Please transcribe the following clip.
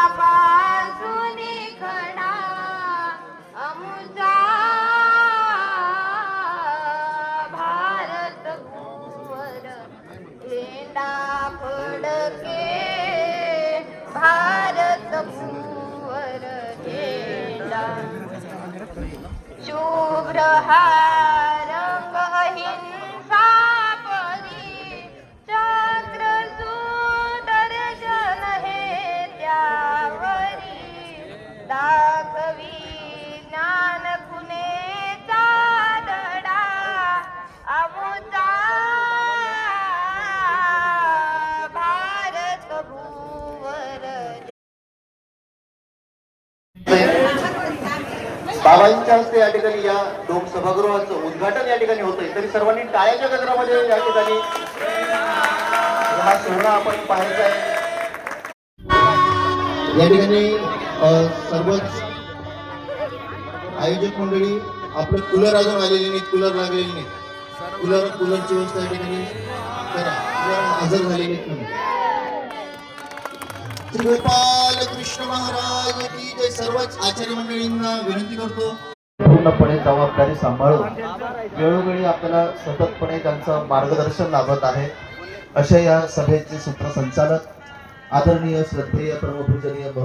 काळापासून खडा अमुचा भारत भूवर लेंडा फडके भारत भूवर लेंडा. शुभ्र हा बाबांच्या हस्ते या ठिकाणी या लोक सभागृहाचं उद्घाटन या ठिकाणी होतंय. तरी सर्वांनी टाळ्याच्या गजरामध्ये या ठिकाणी हा सोहळा आपण पाहायचा आहे. या ठिकाणी सर्वच आयोजक मंडळी आपलं कूलर अजून आलेले नाही कूलर लागलेले नाही कूलर कूलरची व्यवस्था या ठिकाणी करा. हजर झालेले नाही कृष्ण महाराज की जय. सर्वच आचार्य मंडळींना विनंती करतो. पूर्णपणे जबाबदारी सांभाळून वेळोवेळी आपल्याला सततपणे त्यांचं मार्गदर्शन लाभत आहे. अशा या सभेचे सूत्रसंचालक आदरणीय श्रद्धेय परमपूजनीय